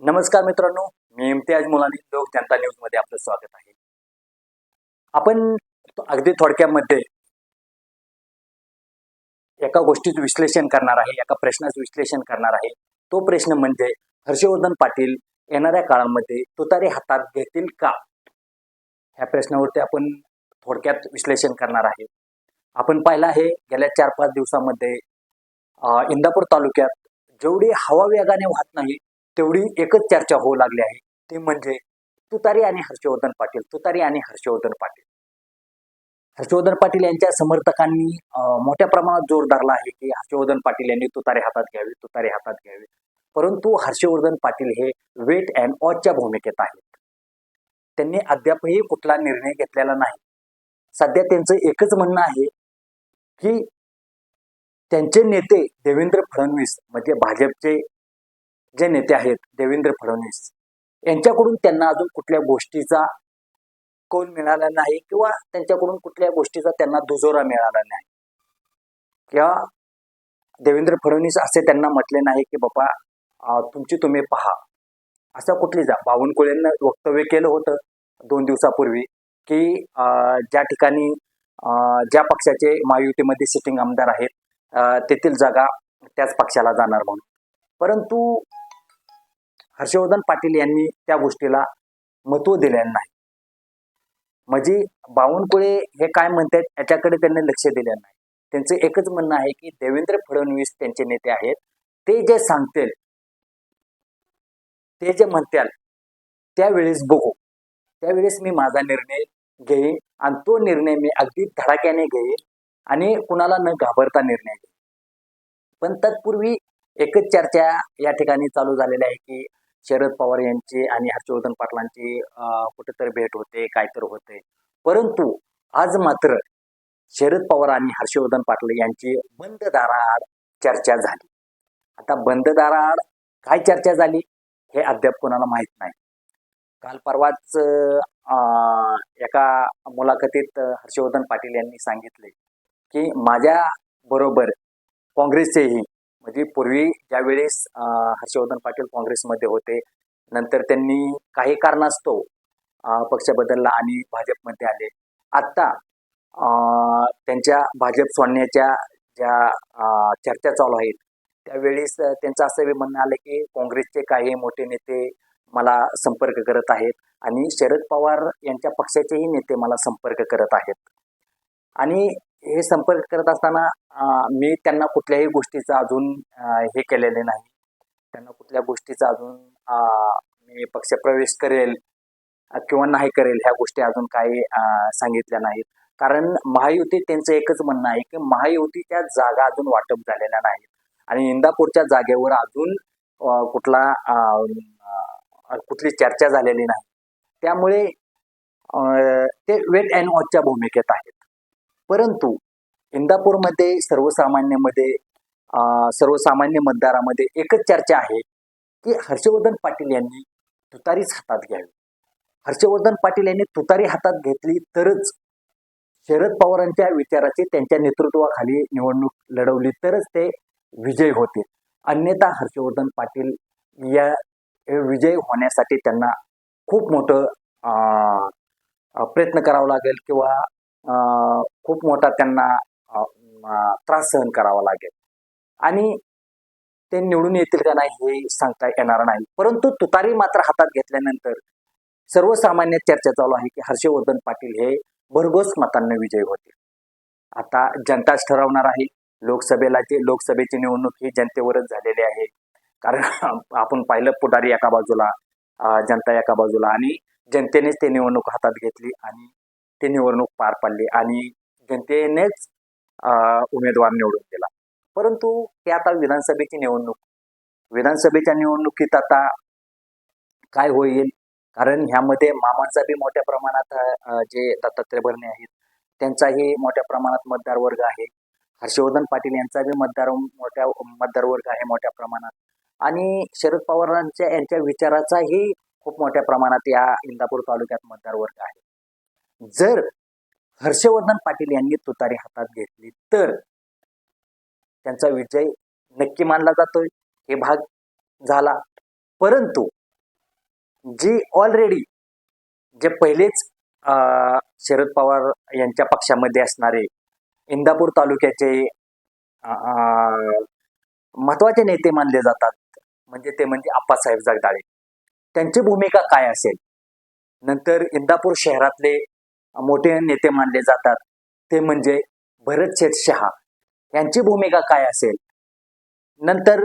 नमस्कार मित्रांनो मी इम्तियाज मुलानी लोक जनता न्यूजमध्ये आपलं स्वागत आहे. आपण अगदी थोडक्यामध्ये एका गोष्टीचं विश्लेषण करणार आहे एका प्रश्नाचं विश्लेषण करणार आहे. तो प्रश्न म्हणजे हर्षवर्धन पाटील येणाऱ्या काळामध्ये तुतारी हातात घेतील का? ह्या प्रश्नावरती आपण थोडक्यात विश्लेषण करणार आहे. आपण पाहिलं आहे गेल्या चार पाच दिवसामध्ये इंदापूर तालुक्यात जेवढी हवा वेगाने वाहत नाही तेवढी एकच चर्चा होऊ लागली आहे. ते म्हणजे तुतारी आणि हर्षवर्धन पाटील तुतारी आणि हर्षवर्धन पाटील. हर्षवर्धन पाटील यांच्या समर्थकांनी मोठ्या प्रमाणात जोर धरला आहे की हर्षवर्धन पाटील यांनी तुतारी हातात घ्यावी तुतारी हातात घ्यावी. परंतु हर्षवर्धन पाटील हे वेट अँड वॉचच्या भूमिकेत आहेत. त्यांनी अद्यापही कुठला निर्णय घेतलेला नाही. सध्या त्यांचं एकच म्हणणं आहे की त्यांचे नेते देवेंद्र फडणवीस म्हणजे भाजपचे जे नेते आहेत देवेंद्र फडणवीस यांच्याकडून त्यांना अजून कुठल्या गोष्टीचा कौल मिळाला नाही किंवा त्यांच्याकडून कुठल्या गोष्टीचा त्यांना दुजोरा मिळाला नाही. किंवा देवेंद्र फडणवीस असे त्यांना म्हटले नाही की बाबा तुमची तुम्ही पहा. असं कुठली जा बावनकुळेंना वक्तव्य केलं होतं दोन दिवसापूर्वी की ज्या ठिकाणी ज्या पक्षाचे महायुतीमध्ये सिटिंग आमदार आहेत तेथील जागा त्याच पक्षाला जाणार म्हणून. परंतु हर्षवर्धन पाटील यांनी त्या गोष्टीला महत्त्व दिलेलं नाही. म्हणजे बावनकुळे हे काय म्हणतात याच्याकडे त्यांनी लक्ष दिलेलं नाही. त्यांचं एकच म्हणणं आहे की देवेंद्र फडणवीस त्यांचे नेते आहेत. ते जे सांगतील ते जे म्हणतील त्यावेळेस बघू. त्यावेळेस मी माझा निर्णय घेईन आणि तो निर्णय मी अगदी धडाक्याने घेईन आणि कुणाला न घाबरता निर्णय घेईन. पण तत्पूर्वी एकच चर्चा या ठिकाणी चालू झालेली आहे की शरद पवार यांची आणि हर्षवर्धन पाटलांची कुठेतरी भेट होते काय तर होते. परंतु आज मात्र शरद पवार आणि हर्षवर्धन पाटील यांची बंद दाराआड चर्चा झाली. आता बंद दाराआड काय चर्चा झाली हे अद्याप कोणाला माहीत नाही. काल परवाच एका मुलाखतीत हर्षवर्धन पाटील यांनी सांगितले की माझ्या बरोबर काँग्रेसचेही म्हणजे पूर्वी ज्यावेळेस हर्षवर्धन पाटील काँग्रेसमध्ये होते नंतर त्यांनी काही कारणास्तव पक्ष बदलला आणि भाजपमध्ये आले. आत्ता त्यांच्या भाजप सोडण्याच्या ज्या चर्चा चालू आहेत त्यावेळेस त्यांचं असं म्हणणं आलं की काँग्रेसचे काही मोठे नेते मला संपर्क करत आहेत आणि शरद पवार यांच्या पक्षाचेही नेते मला संपर्क करत आहेत. आणि हे संपर्क करत असताना मी त्यांना कुठल्याही गोष्टीचं अजून हे केलेले नाही. त्यांना कुठल्या गोष्टीचा अजून मी पक्षप्रवेश करेल किंवा नाही करेल ह्या गोष्टी अजून काही सांगितल्या नाहीत. कारण महायुती त्यांचं एकच म्हणणं आहे की महायुतीच्या जागा अजून वाटप झालेल्या नाहीत. आणि इंदापूरच्या जागेवर अजून कुठला कुठली चर्चा झालेली नाही. त्यामुळे ते वेट अँड वॉचच्या भूमिकेत आहेत. परंतु इंदापूरमध्ये सर्वसामान्यमध्ये सर्वसामान्य मतदारामध्ये एकच चर्चा आहे की हर्षवर्धन पाटील यांनी तुतारीच हातात घ्यावी. हर्षवर्धन पाटील यांनी तुतारी हातात घेतली तरच शरद पवारांच्या विचाराची त्यांच्या नेतृत्वाखाली निवडणूक लढवली तरच ते विजय होतील. अन्यथा हर्षवर्धन पाटील या विजय होण्यासाठी त्यांना खूप मोठं प्रयत्न करावा लागेल किंवा खूप मोठा त्यांना त्रास सहन करावा लागेल. आणि ते निवडून येतील का नाही हे सांगता येणार नाही. परंतु तुतारी मात्र हातात घेतल्यानंतर सर्वसामान्य चर्चा चालू आहे की हर्षवर्धन पाटील हे भरघोस मतांना विजयी होतील. आता जनताच ठरवणार आहे. लोकसभेला जे लोकसभेची निवडणूक ही जनतेवरच झालेली आहे. कारण आपण पाहिलं पुढारी एका बाजूला जनता एका बाजूला आणि जनतेनेच ते निवडणूक हातात घेतली आणि ते निवडणूक पार पाडली आणि जनतेनेच उमेदवार निवडून दिला. परंतु ते आता विधानसभेची निवडणूक. विधानसभेच्या निवडणुकीत आता काय होईल? कारण ह्यामध्ये मामांचा बी मोठ्या प्रमाणात जे दत्तात्रय भरणे आहेत त्यांचाही मोठ्या प्रमाणात मतदार वर्ग आहे. हर्षवर्धन पाटील यांचा बी मतदार मोठ्या मतदार वर्ग आहे मोठ्या प्रमाणात. आणि शरद पवारांच्या यांच्या विचाराचाही खूप मोठ्या प्रमाणात या इंदापूर तालुक्यात मतदार वर्ग आहे. जर हर्षवर्धन पाटील यांनी तुतारी हातात घेतली तर त्यांचा विजय नक्की मानला जातोय. हे भाग झाला. परंतु जी ऑलरेडी जे पहिलेच अं, शरद पवार यांच्या पक्षामध्ये असणारे इंदापूर तालुक्याचे महत्त्वाचे नेते मानले जातात. म्हणजे ते म्हणजे आप्पासाहेब जगदाळे. त्यांची भूमिका काय असेल? नंतर इंदापूर शहरातले मोठे नेते मानले जातात. ते म्हणजे भरत शेठ शहा. यांची भूमिका काय असेल? नंतर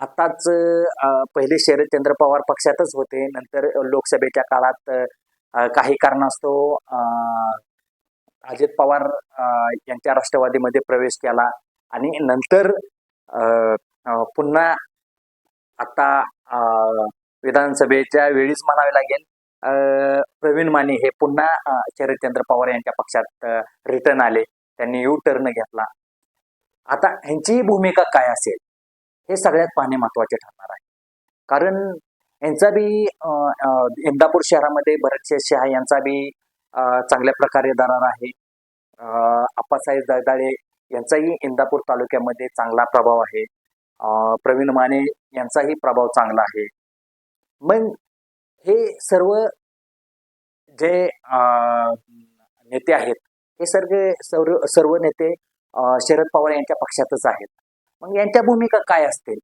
आताच पहिले पहिले शरदचंद्र पवार पक्षातच होते. नंतर लोकसभेच्या काळात काही कारणास्तव अं, अजित पवार यांच्या राष्ट्रवादीमध्ये प्रवेश केला. आणि नंतर अं, पुन्हा आता अं, विधानसभेच्या वेळीच म्हणावे लागेल प्रवीण माने हे पुन्हा शरदचंद्र पवार यांच्या पक्षात रिटर्न आले. त्यांनी यू टर्न घेतला. आता ह्यांची भूमिका काय असेल? हे सगळ्यात पाहणे महत्त्वाचे ठरणार आहे. कारण यांचा बी इंदापूर शहरामध्ये भरतशेठ शहा यांचा बी चांगल्या प्रकारे दरार आहे. आप्पासाहेब जगदाळे यांचाही इंदापूर तालुक्यामध्ये चांगला प्रभाव आहे. प्रवीण माने यांचाही प्रभाव चांगला आहे. मग हे सर्व जे नेते आहेत हे सर्व सर्व सर्व नेते शरद पवार यांच्या पक्षातच आहेत. मग यांच्या भूमिका काय असतील?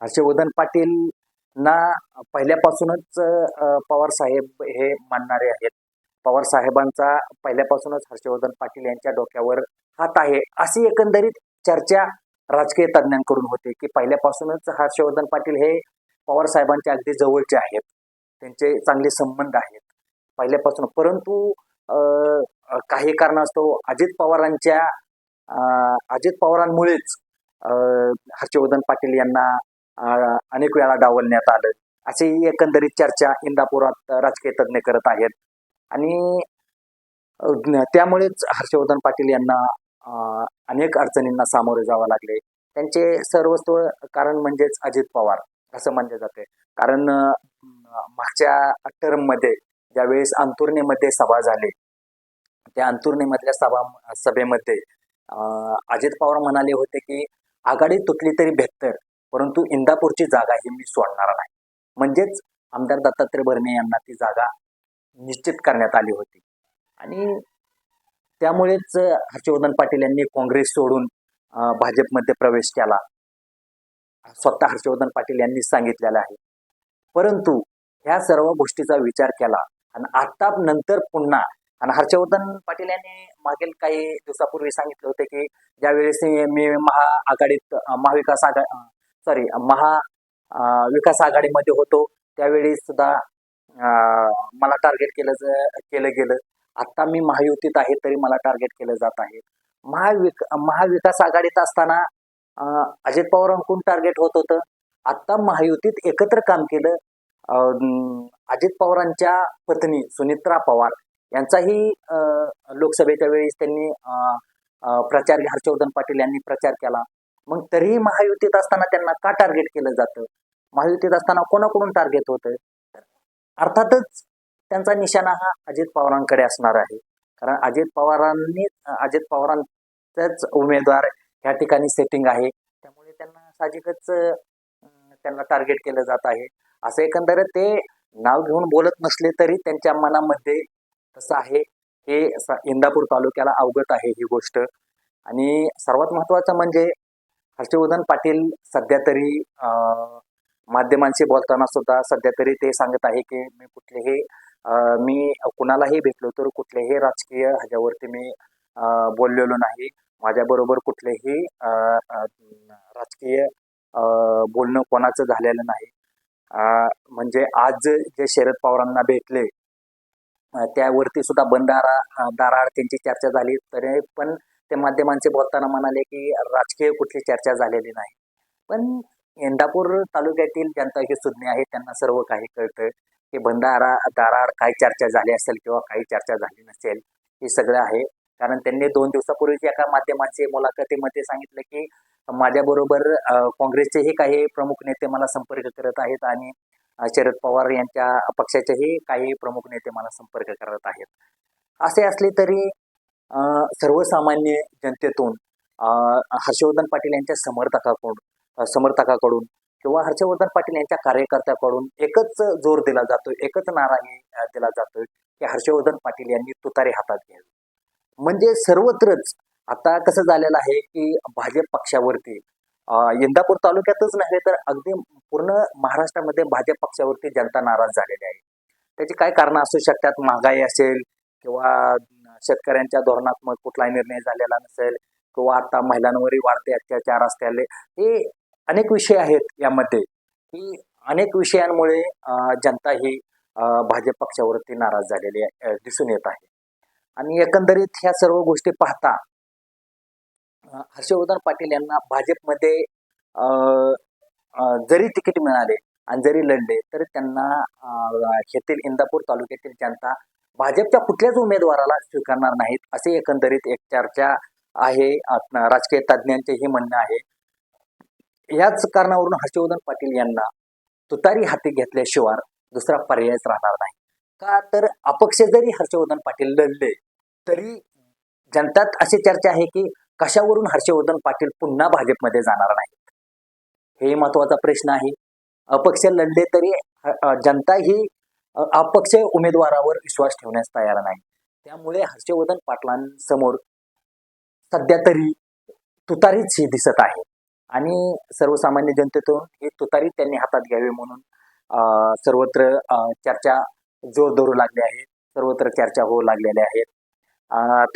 हर्षवर्धन पाटील ना पहिल्यापासूनच पवार साहेब हे मानणारे आहेत. पवार साहेबांचा पहिल्यापासूनच हर्षवर्धन पाटील यांच्या डोक्यावर हात आहे. अशी एकंदरीत चर्चा राजकीय तज्ज्ञांकडून होते की पहिल्यापासूनच हर्षवर्धन पाटील हे पवार साहेबांच्या अगदी जवळचे आहेत. त्यांचे चांगले संबंध आहेत. पहिल्यापासून. परंतु काही कारणास्तव अजित पवारांच्या अजित पवारांमुळेच हर्षवर्धन पाटील यांना अनेक वेळा डावलण्यात आलं. अशी एकंदरीत चर्चा इंदापुरात राजकीय तज्ज्ञ करत आहेत. आणि त्यामुळेच हर्षवर्धन पाटील यांना अनेक अडचणींना सामोरे जावं लागले. त्यांचे सर्वस्व कारण म्हणजेच अजित पवार असं मानले जाते कारण मागच्या टर्ममध्ये ज्यावेळेस अंतुर्णीमध्ये सभा झाली त्या अंतुर्णीमधल्या सभा सभेमध्ये अजित पवार म्हणाले होते की आघाडी तुटली तरी बेहतर परंतु इंदापूरची जागा ही मी सोडणार नाही. म्हणजेच आमदार दत्तात्रय भरणे यांना ती जागा निश्चित करण्यात आली होती. आणि त्यामुळेच हर्षवर्धन पाटील यांनी काँग्रेस सोडून भाजपमध्ये प्रवेश केला. स्वतः हर्षवर्धन पाटील यांनी सांगितलेलं आहे. परंतु ह्या सर्व गोष्टीचा विचार केला. आणि आता नंतर पुन्हा आणि हर्षवर्धन पाटील यांनी मागील काही दिवसापूर्वी सांगितले होते की ज्यावेळेस मी महाआघाडीत महाविकास आघाडी सॉरी महा विकास आघाडीमध्ये होतो त्यावेळी सुद्धा मला टार्गेट केलं केलं गेलं. आता मी महायुतीत आहे तरी मला टार्गेट केलं जात आहे. महाविक महाविकास आघाडीत असताना अजित पवारांकडून टार्गेट होत होतं. आता महायुतीत एकत्र काम केलं अजित पवारांच्या पत्नी सुनित्रा पवार यांचाही लोकसभेच्या वेळेस त्यांनी प्रचार हर्षवर्धन पाटील यांनी प्रचार केला. मग तरीही महायुतीत असताना त्यांना का टार्गेट केलं जातं? महायुतीत असताना कोणाकडून टार्गेट होतं? अर्थातच त्यांचा निशाणा हा अजित पवारांकडे असणार आहे. कारण अजित पवारांनी अजित पवारांचाच उमेदवार या ठिकाणी सेटिंग आहे. त्यामुळे त्यांना साहजिकच त्यांना टार्गेट केलं जात आहे. असं एकंदरीत ते नाव घेऊन बोलत नसले तरी त्यांच्या मनामध्ये तसं आहे. हे स- इंदापूर तालुक्याला अवगत आहे ही गोष्ट. आणि सर्वात महत्त्वाचं म्हणजे हर्षवर्धन पाटील सध्या तरी माध्यमांशी बोलताना सुद्धा सध्या तरी ते सांगत आहे की मी कुठलेही मी कुणालाही भेटलो तर कुठल्याही राजकीय ह्याच्यावरती मी बोललेलो नाही. माझ्याबरोबर कुठलेही राजकीय बोलणं कोणाचं झालेलं नाही. म्हणजे आज जे शरद पवारांना भेटले त्यावरती सुद्धा बंधारा दाराआड त्यांची चर्चा झाली. तरी पण ते माध्यमांचे बोलताना म्हणाले की राजकीय कुठली चर्चा झालेली नाही. पण इंदापूर तालुक्यातील जनता ही सुज्ञ आहे त्यांना सर्व काही कळतं की बंधारा दाराआड काय चर्चा झाली असेल किंवा काही चर्चा झाली नसेल हे सगळं आहे. कारण त्यांनी दोन दिवसापूर्वीच एका माध्यमाचे मुलाखतीमध्ये सांगितलं की माझ्याबरोबर काँग्रेसचेही काही प्रमुख नेते मला संपर्क करत आहेत आणि शरद पवार यांच्या पक्षाचेही काही प्रमुख नेते मला संपर्क करत आहेत. असे असले तरी सर्वसामान्य जनतेतून हर्षवर्धन पाटील यांच्या समर्थकाकडून समर्थकाकडून किंवा हर्षवर्धन पाटील यांच्या कार्यकर्त्याकडून एकच जोर दिला जातो एकच नाराही दिला जातोय की हर्षवर्धन पाटील यांनी तुतारी हातात घ्यावी. म्हणजे सर्वत्रच. आता कसं झालेलं आहे की भाजप पक्षावरती यंदापूर इंदापूर तालुक्यातच नव्हे तर अगदी पूर्ण महाराष्ट्रामध्ये भाजप पक्षावरती जनता नाराज झालेली आहे. त्याची काय कारणं असू शकतात? महागाई असेल किंवा शेतकऱ्यांच्या धोरणात्मक कुठलाही निर्णय झालेला नसेल किंवा आता महिलांवरही वाढते अत्याचार असलेले हे अनेक विषय आहेत यामध्ये. की अनेक विषयांमुळे जनता ही भाजप पक्षावरती नाराज झालेली आहे, दिसून येत आहे. आणि एकंदरीत ह्या सर्व गोष्टी पाहता हर्षवर्धन पाटील यांना भाजपमध्ये जरी तिकीट मिळाले आणि जरी लढले तरी त्यांना येथील इंदापूर तालुक्यातील जनता भाजपच्या कुठल्याच उमेदवाराला स्वीकारणार नाहीत असे एकंदरीत एक चर्चा आहे. राजकीय तज्ज्ञांचे हे म्हणणं आहे. याच कारणावरून हर्षवर्धन पाटील यांना तुतारी हाती घेतल्याशिवाय दुसरा पर्यायच राहणार नाही. का तर अपक्ष जरी हर्षवर्धन पाटील लढले तरी जनतात अशी चर्चा आहे की कशावरून हर्षवर्धन पाटील पुन्हा भाजपमध्ये जाणार नाही हे महत्त्वाचा प्रश्न आहे. अपक्ष लढले तरी जनता ही अपक्ष उमेदवारावर विश्वास ठेवण्यास तयार नाही. त्यामुळे हर्षवर्धन पाटलांसमोर सध्या तरी तुतारीच ही दिसत आहे. आणि सर्वसामान्य जनतेतून ही तुतारी त्यांनी हातात घ्यावी म्हणून सर्वत्र चर्चा जोर धरू लागले आहेत सर्वत्र चर्चा होऊ लागलेल्या आहेत.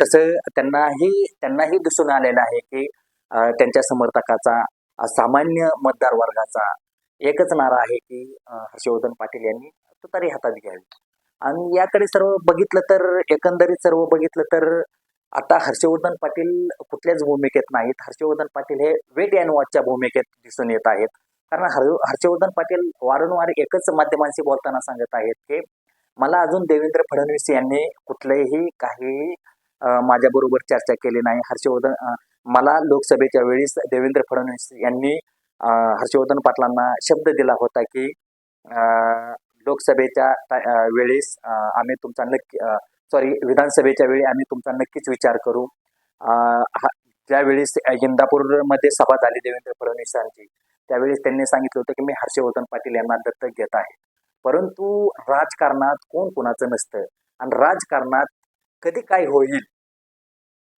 तसं त्यांनाही त्यांनाही दिसून आलेलं आहे की त्यांच्या समर्थकाचा सामान्य मतदार वर्गाचा एकच नारा आहे की हर्षवर्धन पाटील यांनी तुतारी हातात घ्यावी. आणि याकडे सर्व बघितलं तर एकंदरीत सर्व बघितलं तर आता हर्षवर्धन पाटील कुठल्याच भूमिकेत नाहीत. हर्षवर्धन पाटील हे वेट अँड वॉचच्या भूमिकेत दिसून येत आहेत. कारण हर हर्षवर्धन पाटील वारंवार एकच माध्यमांशी बोलताना सांगत आहेत की मला अजून देवेंद्र फडणवीस यांनी कुठलेही काही माझ्याबरोबर चर्चा केली नाही. हर्षवर्धन मला लोकसभेच्या वेळेस देवेंद्र फडणवीस यांनी हर्षवर्धन पाटलांना शब्द दिला होता की लोकसभेच्या वेळेस आम्ही तुमचा नक्की सॉरी विधानसभेच्या वेळी आम्ही तुमचा नक्कीच विचार करू. हा- ज्यावेळेस इंदापूरमध्ये सभा झाली देवेंद्र फडणवीसांची त्यावेळेस त्यांनी सांगितलं होतं की मी हर्षवर्धन पाटील यांना दत्तक घेत आहे. परंतु राजकारणात कोण कोणाचं नसतं आणि राजकारणात कधी काय होईल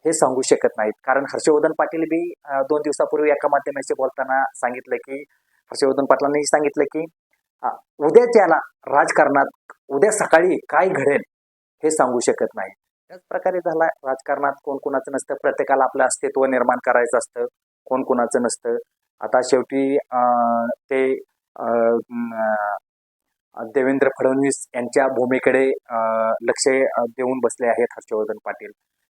हे सांगू शकत नाहीत. कारण हर्षवर्धन पाटील बी दोन दिवसापूर्वी एका माध्यमाशी बोलताना सांगितलं की हर्षवर्धन पाटलांनी सांगितलं की उद्या उद्याच्याला राजकारणात उद्या सकाळी काय घडेल हे सांगू शकत नाही. त्याच प्रकारे झाला. राजकारणात कोण कोणाचं नसतं. प्रत्येकाला आपलं अस्तित्व निर्माण करायचं असतं. कोण कोणाचं नसतं. आता शेवटी ते देवेंद्र फडणवीस यांच्या भूमिकेकडे लक्ष देऊन बसले आहेत हर्षवर्धन पाटील.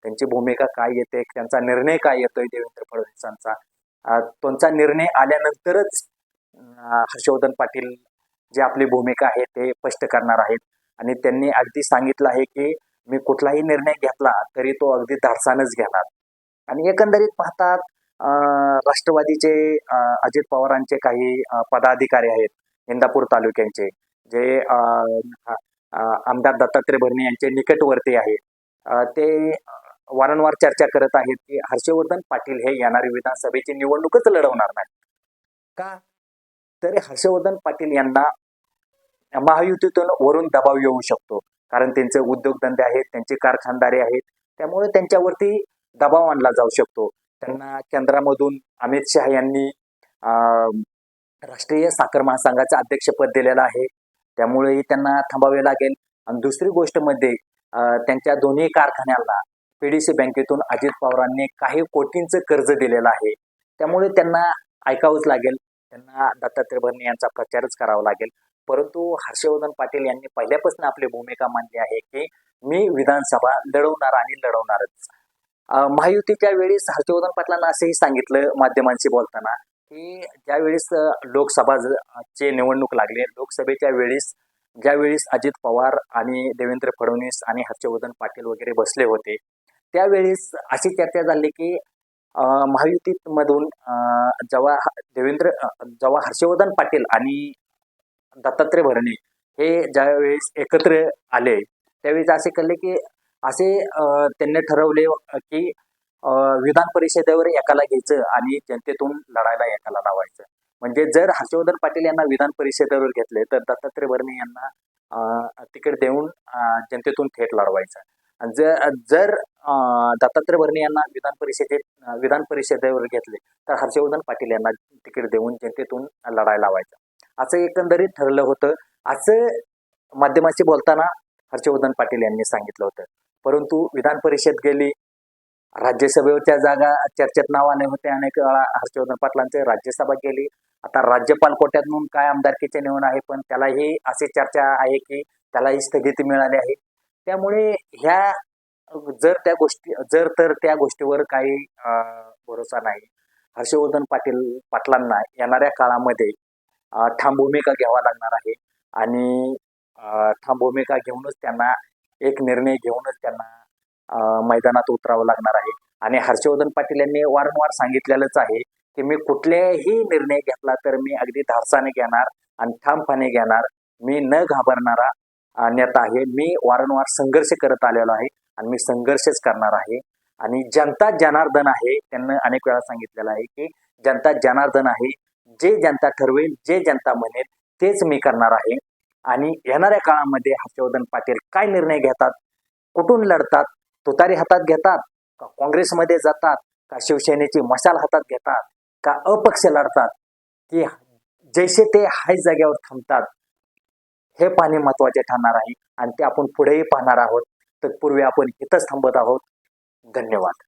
त्यांची भूमिका काय येते त्यांचा निर्णय काय येतोय देवेंद्र फडणवीसांचा? त्यांचा निर्णय आल्यानंतरच हर्षवर्धन पाटील जे आपली भूमिका आहे ते स्पष्ट करणार आहेत. आणि त्यांनी अगदी सांगितलं आहे की मी कुठलाही निर्णय घेतला तरी तो अगदी धाडसानच घेणार. आणि एकंदरीत पाहतात राष्ट्रवादीचे अजित पवारांचे काही पदाधिकारी आहेत इंदापूर तालुक्यांचे. जे आमदार दत्तात्रय भरणे यांचे निकटवर्ती आहेत ते वारंवार चर्चा करत आहेत की हर्षवर्धन पाटील हे येणारी विधानसभेची निवडणूकच लढवणार नाही का? तरी हर्षवर्धन पाटील यांना महायुतीतून वरून दबाव येऊ शकतो. कारण त्यांचे उद्योगधंदे आहेत त्यांचे कारखानदारी आहेत. त्यामुळे त्यांच्यावरती दबाव आणला जाऊ शकतो. त्यांना केंद्रामधून अमित शहा यांनी अं, राष्ट्रीय साखर महासंघाचं अध्यक्षपद दिलेलं आहे. त्यामुळे त्यांना थांबावे लागेल. आणि दुसरी गोष्टमध्ये त्यांच्या दोन्ही कारखान्यांना पीडीसी बँकेतून अजित पवारांनी काही कोटींचं कर्ज दिलेलं आहे. त्यामुळे त्यांना ऐकावंच लागेल. त्यांना दत्तात्रय भरणे यांचा प्रचारच करावा लागेल. परंतु हर्षवर्धन पाटील यांनी पहिल्यापासून आपली भूमिका मांडली आहे की मी विधानसभा लढवणार आणि लढवणारच. महायुतीच्या वेळेस हर्षवर्धन पाटलांना असंही सांगितलं माध्यमांशी बोलताना की ज्यावेळेस लोकसभाचे निवडणूक लागले लोकसभेच्या वेळेस ज्यावेळेस अजित पवार आणि देवेंद्र फडणवीस आणि हर्षवर्धन पाटील वगैरे बसले होते त्यावेळेस अशी चर्चा झाली की अं, महायुतीमधून जेव्हा देवेंद्र जेव्हा हर्षवर्धन पाटील आणि दत्तात्रय भरणे हे ज्यावेळेस एकत्र आले त्यावेळेस असे कळले की असे त्यांनी ठरवले की विधान परिषदेवर एकाला घ्यायचं आणि जनतेतून लढायला एकाला लावायचं. म्हणजे जर हर्षवर्धन पाटील यांना विधान परिषदेवर घेतले तर दत्तात्रय भरणे यांना तिकीट देऊन जनतेतून थेट लढवायचं. जर जर दत्तात्रय भरणे यांना विधान परिषदेत विधान परिषदेवर घेतले तर हर्षवर्धन पाटील यांना तिकीट देऊन जनतेतून लढायला लावायचं. असं एकंदरीत ठरलं होतं. असं माध्यमाशी बोलताना हर्षवर्धन पाटील यांनी सांगितलं होतं. परंतु विधान परिषद गेली राज्यसभेवरच्या जागा चर्चेत नावाने होते. अनेक वेळा हर्षवर्धन पाटलांचे राज्यसभा गेली आता राज्यपाल कोट्यातून काय आमदारकीचे निवड आहे पण त्यालाही अशी चर्चा आहे की त्यालाही स्थगिती मिळाली आहे. त्यामुळे ह्या जर त्या गोष्टी जर तर त्या गोष्टीवर काही भरोसा नाही. हर्षवर्धन पाटील पाटलांना येणाऱ्या काळामध्ये ठाम भूमिका घ्यावा लागणार आहे. आणि ठाम भूमिका घेऊनच त्यांना एक निर्णय घेऊनच त्यांना मैदानात उतरावं लागणार आहे. आणि हर्षवर्धन पाटील यांनी वारंवार सांगितलेलंच आहे की मी कुठल्याही निर्णय घेतला तर मी अगदी धाडसाने घेणार आणि ठामपणे घेणार. मी न घाबरणारा नेता आहे. मी वारंवार संघर्ष करत आलेलो आहे आणि मी संघर्षच करणार आहे. आणि जनता जनार्दन आहे त्यांना अनेक वेळा सांगितलेलं आहे की जनता जनार्दन आहे. जे जनता ठरवेल जे जनता म्हणेल तेच मी करणार आहे. आणि येणाऱ्या काळामध्ये हर्षवर्धन पाटील काय निर्णय घेतात कुठून लढतात तुतारी हातात घेतात का काँग्रेसमध्ये जातात का शिवसेनेची मशाल हातात घेतात का अपक्ष लढतात की जैसे ते हाय जाग्यावर थांबतात हे पाहणे महत्त्वाचे ठरणार आहे आणि ते आपण पुढेही पाहणार आहोत. तत्पूर्वी आपण इथंच थांबत आहोत. धन्यवाद.